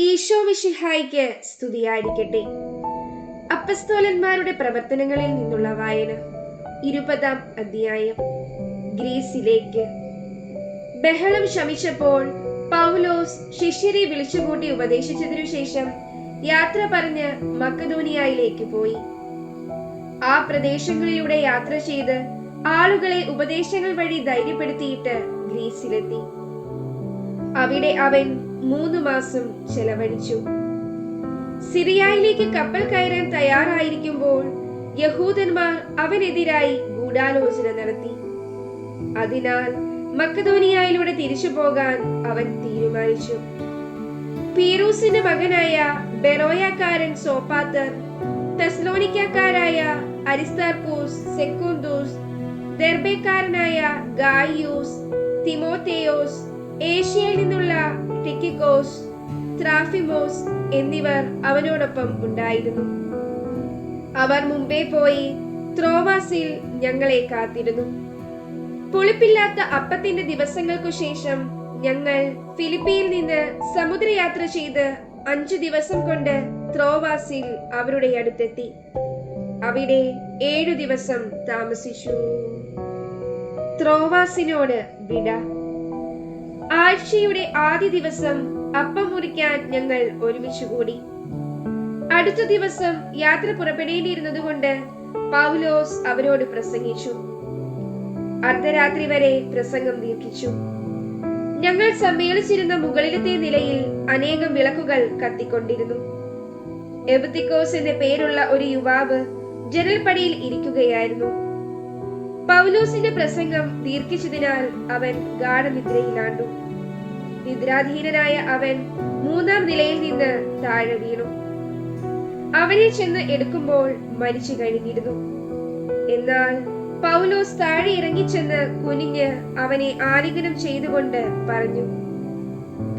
ഈശോ വിഷിഹായിക്ക് സ്തുതിയായിരിക്കട്ടെ. അപ്പസ്തോലന്മാരുടെ പ്രവർത്തനങ്ങളിൽ നിന്നുള്ള വായന ഇരുപതാം അധ്യായം ഗ്രീസിലേക്ക്. ബഹളം ശമിച്ചപ്പോൾ പൗലോസ് ശിഷ്യരെ വിളിച്ചുകൂട്ടി ഉപദേശിച്ചതിനു ശേഷം യാത്ര പറഞ്ഞ് മക്കധോനിയയിലേക്ക് പോയി. ആ പ്രദേശങ്ങളിലൂടെ യാത്ര ചെയ്ത് ആളുകളെ ഉപദേശങ്ങൾ വഴി ധൈര്യപ്പെടുത്തിയിട്ട് ഗ്രീസിലെത്തി. അവിടെ അവൻ മൂന്ന് മാസം ചെലവഴിച്ചു. സിറിയയിലേക്ക് കപ്പൽ കയറാൻ തയ്യാറായിരിക്കുമ്പോൾ യഹൂദന്മാർ അവനെതിരായി ഗൂഢാലോചന നടത്തി. അതിനാൽ മക്കധോനിയയിലൂടെ തിരിച്ചു പോകാൻ അവൻ തീരുമാനിച്ചു. പീറൂസിന്റെ മകനായ ബെറോയക്കാരൻ സോപ്പാത്തർ തെസ്ലോണിക്കാരായ അരിസ്താർക്കൂസ് സെക്കുന്തൂസ് ദർബേക്കാരനായ ഗായിയൂസ് തിമോത്തേയോസ് ഏഷ്യയിൽ ടിക്കിക്കോസ് ത്രാഫിമോസ് എന്നിവർ അവനോടൊപ്പം ഉണ്ടായിരുന്നു. അവർ മുമ്പേ പോയി ത്രോവാസിൽ ഞങ്ങളെ കാത്തിരുന്നു. പുളിപ്പില്ലാത്ത അപ്പത്തിന്റെ ദിവസങ്ങൾക്കു ശേഷം ഞങ്ങൾ ഫിലിപ്പിയിൽ നിന്ന് സമുദ്രയാത്ര ചെയ്ത് അഞ്ചു ദിവസം കൊണ്ട് ത്രോവാസിൽ അവരുടെ അടുത്തെത്തി. അവിടെ ഏഴു ദിവസം താമസിച്ചു. ത്രോവാസിനോട് വിട. ആഴ്ചയുടെ ആദ്യ ദിവസം അപ്പം മുറിക്കാൻ ഞങ്ങൾ ഒരുമിച്ച് കൂടി. അടുത്ത ദിവസം യാത്ര പുറപ്പെടേണ്ടിയിരുന്നത് കൊണ്ട് പൗലോസ് അവരോട് പ്രസംഗിച്ചു. അർദ്ധരാത്രി വരെ പ്രസംഗം ദീർഘിച്ചു. ഞങ്ങൾ സമ്മേളിച്ചിരുന്ന മുകളിലത്തെ നിലയിൽ അനേകം വിളക്കുകൾ കത്തിക്കൊണ്ടിരുന്നു. എബത്തിക്കോസ് എന്ന പേരുള്ള ഒരു യുവാവ് ജനൽപ്പടിയിൽ ഇരിക്കുകയായിരുന്നു. പൗലോസിന്റെ പ്രസംഗം ദീർഘിച്ചതിനാൽ അവൻ ഗാഠനിദ്രയിലാണ്ടു. നിദ്രാധീനനായ അവൻ മൂന്നാം നിലയിൽ നിന്ന് താഴെ വീണു. അവനെ ചെന്ന് എടുക്കുമ്പോൾ മരിച്ചു കഴിഞ്ഞിരുന്നു. എന്നാൽ പൗലോസ് താഴെ ഇറങ്ങിച്ചെന്ന് കുനിഞ്ഞ് അവനെ ആലിംഗനം ചെയ്തുകൊണ്ട് പറഞ്ഞു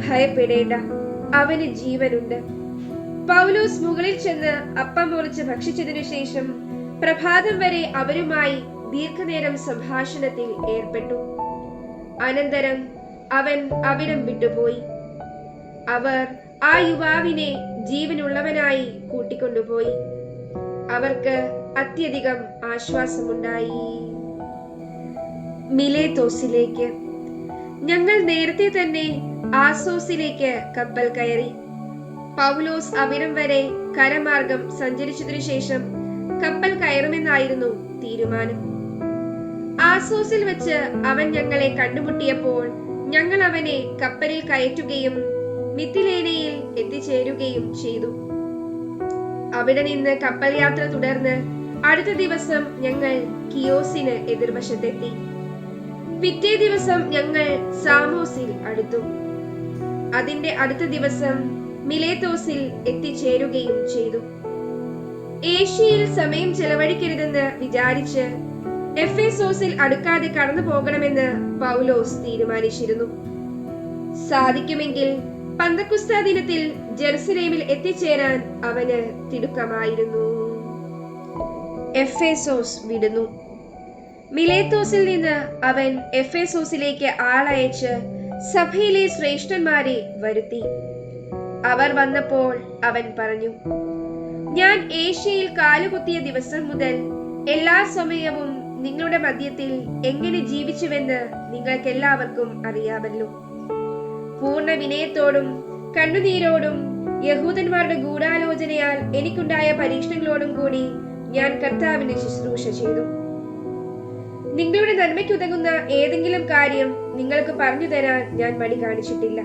ഭയപ്പെടേണ്ട അവന് ജീവനുണ്ട്. പൗലോസ് മുകളിൽ ചെന്ന് അപ്പം മുറിച്ച് ഭക്ഷിച്ചതിനു ശേഷം പ്രഭാതം വരെ അവരുമായി ദീർഘനേരം സംഭാഷണത്തിൽ ഏർപ്പെട്ടു. അനന്തരം അവൻ അവിടം വിട്ടുപോയി. അവർ ആ യുവാവിനെ ജീവനുള്ളവനായി കൂട്ടിക്കൊണ്ടുപോയി. അവർക്ക് അത്യധികം ആശ്വാസമുണ്ടായി. മിലേത്തോസിലേക്ക്. ഞങ്ങൾ നേരത്തെ തന്നെ ആസോസിലേക്ക് കപ്പൽ കയറി. പൗലോസ് അവിടം വരെ കരമാർഗം സഞ്ചരിച്ചതിനു ശേഷം കപ്പൽ കയറുമെന്നായിരുന്നു തീരുമാനം. ആസോസിൽ വെച്ച് അവൻ ഞങ്ങളെ കണ്ടുമുട്ടിയപ്പോൾ ഞങ്ങൾ അവനെ കപ്പലിൽ കയറ്റുകയും മിത്തിലേനയിൽ എത്തിച്ചേരുകയും ചെയ്തു. അവിടെ നിന്ന് കപ്പൽ യാത്ര തുടർന്ന് അടുത്ത ദിവസം ഞങ്ങൾ കിയോസിന് എതിർവശത്തെത്തി. പിറ്റേ ദിവസം ഞങ്ങൾ സാമോസിൽ അടുത്തു. അതിന്റെ അടുത്ത ദിവസം മിലേത്തോസിൽ എത്തിച്ചേരുകയും ചെയ്തു. ഏഷ്യയിൽ സമയം ചെലവഴിക്കരുതെന്ന് വിചാരിച്ച് എഫേസോസിൽ അടുക്കാതെ കടന്നു പോകണമെന്ന് പൗലോസ് തീരുമാനിച്ചിരുന്നു. സാധിക്കുമെങ്കിൽ പന്തക്കുസ്ത ദിനത്തിൽ ജെറുസലേമിൽ എത്തിച്ചേരാൻ അവന് തിടുക്കമായിരുന്നു. എഫേസോസ് വിടുന്നു. മിലേത്തോസിൽ നിന്ന് അവൻ എഫേസോസിലേക്ക് ആളയച്ച് സഭയിലെ ശ്രേഷ്ഠന്മാരെ വരുത്തി. അവർ വന്നപ്പോൾ അവൻ പറഞ്ഞു ഞാൻ ഏഷ്യയിൽ കാലുകുത്തിയ ദിവസം മുതൽ എല്ലാ സമയവും നിങ്ങളുടെ മധ്യത്തിൽ എങ്ങനെ ജീവിച്ചുവെന്ന് നിങ്ങൾക്കെല്ലാവർക്കും അറിയാമല്ലോ. പൂർണ വിനയത്തോടും കണ്ണുനീരോടും യഹൂദന്മാരുടെ ഗൂഢാലോചനയാൽ എനിക്കുണ്ടായ പരീക്ഷണങ്ങളോടും കൂടി ഞാൻ കർത്താവിന് ശുശ്രൂഷ ചെയ്തു. നിങ്ങളുടെ നന്മയ്ക്കുതകുന്ന ഏതെങ്കിലും കാര്യം നിങ്ങൾക്ക് പറഞ്ഞു തരാൻ ഞാൻ മടി കാണിച്ചിട്ടില്ല.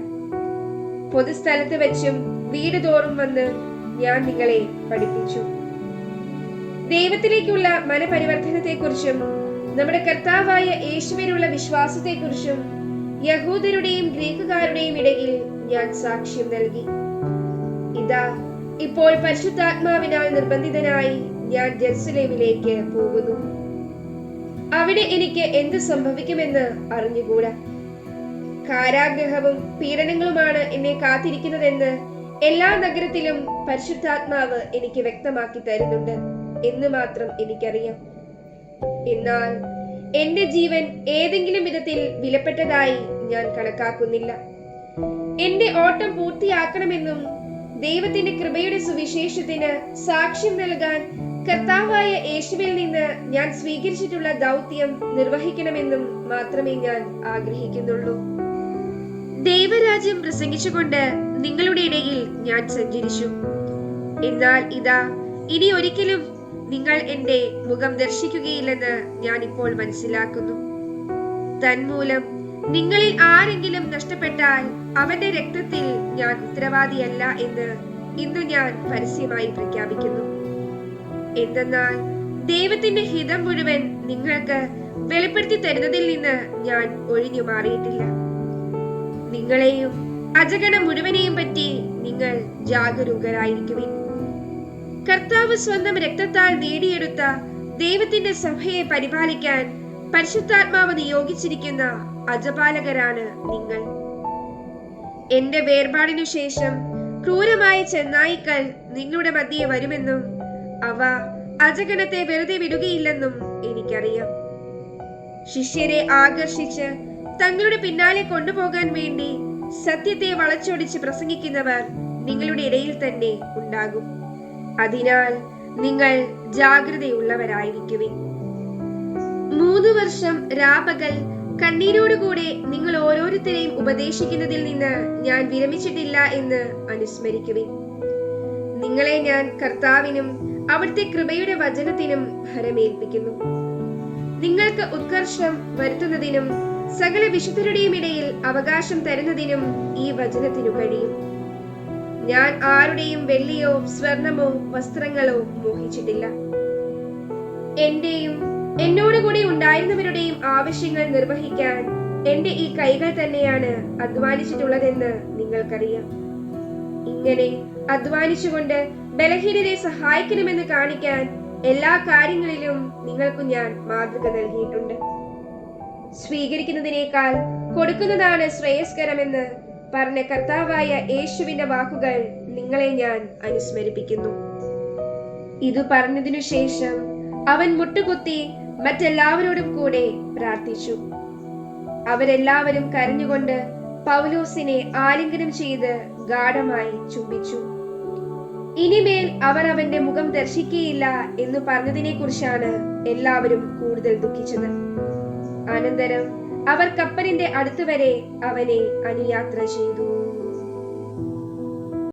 പൊതുസ്ഥലത്ത് വെച്ചും വീട് തോറും വന്ന് ഞാൻ നിങ്ങളെ പഠിപ്പിച്ചു. ദൈവത്തിലേക്കുള്ള മനപരിവർത്തനത്തെക്കുറിച്ചും നമ്മുടെ കർത്താവായ യേശുവിനുള്ള വിശ്വാസത്തെക്കുറിച്ചും യഹൂദരുടെയും ഗ്രീക്കുകാരുടെയും ഇടയിൽ ഞാൻ സാക്ഷ്യം നൽകി. ഇതാ ഇപ്പോൾ പരിശുദ്ധാത്മാവിനാൽ നിർബന്ധിതനായി ഞാൻ ജെറുസലേമിലേക്ക് പോകുന്നു. അവിടെ എനിക്ക് എന്ത് സംഭവിക്കുമെന്ന് അറിഞ്ഞുകൂടാ? കാരാഗ്രഹവും പീഡനങ്ങളുമാണ് എന്നെ കാത്തിരിക്കുന്നതെന്ന് എല്ലാ നഗരത്തിലും പരിശുദ്ധാത്മാവ് എനിക്ക് വ്യക്തമാക്കി തരുന്നുണ്ട്. എന്ന് മാത്രം എനിക്കറിയാം. എന്നാൽ എന്റെ ജീവൻ ഏതെങ്കിലും വിധത്തിൽ വിലപ്പെട്ടതായി ഞാൻ കണക്കാക്കുന്നില്ല. എന്റെ ഓട്ടം പൂർത്തിയാക്കണമെന്നും ദൈവത്തിന്റെ കൃപയുടെ സുവിശേഷത്തിന് സാക്ഷ്യം നൽകാൻ കർത്താവായ യേശുവിൽ നിന്ന് ഞാൻ സ്വീകരിച്ചിട്ടുള്ള ദൗത്യം നിർവഹിക്കണമെന്നും മാത്രമേ ഞാൻ ആഗ്രഹിക്കുന്നുള്ളൂ. ദൈവരാജ്യം പ്രസംഗിച്ചുകൊണ്ട് നിങ്ങളുടെ ഇടയിൽ ഞാൻ സഞ്ചരിച്ചു. എന്നാൽ ഇതാ ഇനി ഒരിക്കലും നിങ്ങൾ എന്റെ മുഖം ദർശിക്കുകയില്ലെന്ന് ഞാൻ ഇപ്പോൾ മനസ്സിലാക്കുന്നു. തന്മൂലം നിങ്ങളിൽ ആരെങ്കിലും നഷ്ടപ്പെട്ടാൽ അവന്റെ രക്തത്തിൽ ഞാൻ ഉത്തരവാദിയല്ല എന്ന് ഇന്ന് ഞാൻ പരസ്യമായി പ്രഖ്യാപിക്കുന്നു. എന്തെന്നാൽ ദൈവത്തിന്റെ ഹിതം മുഴുവൻ നിങ്ങൾക്ക് വെളിപ്പെടുത്തി തരുന്നതിൽ നിന്ന് ഞാൻ ഒഴിഞ്ഞു മാറിയിട്ടില്ല. നിങ്ങളെയും അജഗണം മുഴുവനെയും പറ്റി നിങ്ങൾ ജാഗരൂകരായിരിക്കുവിൻ. കർത്താവ് സ്വന്തം രക്തത്താൽ നേടിയെടുത്ത ദൈവത്തിന്റെ സഭയെ പരിപാലിക്കാൻ പരിശുദ്ധാത്മാവ് നിയോഗിച്ചിരിക്കുന്ന അജപാലകരാണ് നിങ്ങൾ. എന്റെ വേർപാടിനു ശേഷം ക്രൂരമായ ചെന്നായിക്കൾ നിങ്ങളുടെ മധ്യേ വരുമെന്നും അവ അജഗണത്തെ വെറുതെ വിടുകയില്ലെന്നും എനിക്കറിയാം. ശിഷ്യരെ ആകർഷിച്ച് തങ്ങളുടെ പിന്നാലെ കൊണ്ടുപോകാൻ വേണ്ടി സത്യത്തെ വളച്ചൊടിച്ച് പ്രസംഗിക്കുന്നവർ നിങ്ങളുടെ ഇടയിൽ തന്നെ ഉണ്ടാകും. അതിനാൽ നിങ്ങൾ ജാഗ്രതയുള്ളവരായിരിക്കുവിൻ. മൂന്ന് വർഷം രാപകൽ കണ്ണീരോടുകൂടെ നിങ്ങൾ ഓരോരുത്തരെയും ഉപദേശിക്കുന്നതിൽ നിന്ന് ഞാൻ വിരമിച്ചിട്ടില്ല എന്ന് അനുസ്മരിക്കുവിൻ. നിങ്ങളെ ഞാൻ കർത്താവിനും അവിടുത്തെ കൃപയുടെ വചനത്തിനും ഭരമേൽപ്പിക്കുന്നു. നിങ്ങൾക്ക് ഉത്കർഷം വരുത്തുന്നതിനും സകല വിശുദ്ധരുടെയും ഇടയിൽ അവകാശം തരുന്നതിനും ഈ വചനത്തിനു കഴിയും. ഞാൻ ആരുടെയും വെള്ളിയോ സ്വർണമോ വസ്ത്രങ്ങളോ മോഹിച്ചിട്ടില്ല. എന്റെയും എന്നോട് കൂടി ഉണ്ടായിരുന്നവരുടെയും ആവശ്യങ്ങൾ നിർവഹിക്കാൻ എന്റെ ഈ കൈകൾ തന്നെയാണ് അധ്വാനിച്ചിട്ടുള്ളതെന്ന് നിങ്ങൾക്കറിയാം. ഇങ്ങനെ അധ്വാനിച്ചുകൊണ്ട് ബലഹീനരെ സഹായിക്കണമെന്ന് കാണിക്കാൻ എല്ലാ കാര്യങ്ങളിലും നിങ്ങൾക്ക് ഞാൻ മാതൃക നൽകിയിട്ടുണ്ട്. സ്വീകരിക്കുന്നതിനേക്കാൾ കൊടുക്കുന്നതാണ് ശ്രേയസ്കരമെന്ന് പറഞ്ഞ കർത്താവായ യേശുവിന്റെ വാക്കുകൾ നിങ്ങളെ ഞാൻ അനുസ്മരിപ്പിക്കുന്നു. ഇത് പറഞ്ഞതിനു ശേഷം അവൻ മുട്ടുകുത്തി മറ്റെല്ലാവരോടും കൂടെ പ്രാർത്ഥിച്ചു. അവരെല്ലാവരും കരഞ്ഞുകൊണ്ട് പൗലോസിനെ ആലിംഗനം ചെയ്ത് ഗാഠമായി ചുംബിച്ചു. ഇനിമേൽ അവർ അവന്റെ മുഖം ദർശിക്കുകയില്ല എന്ന് പറഞ്ഞതിനെ കുറിച്ചാണ് എല്ലാവരും കൂടുതൽ ദുഃഖിച്ചത്. അനന്തരം അവർ കപ്പലിന്റെ അടുത്തുവരെ അവനെ അനുയാത്ര ചെയ്തു.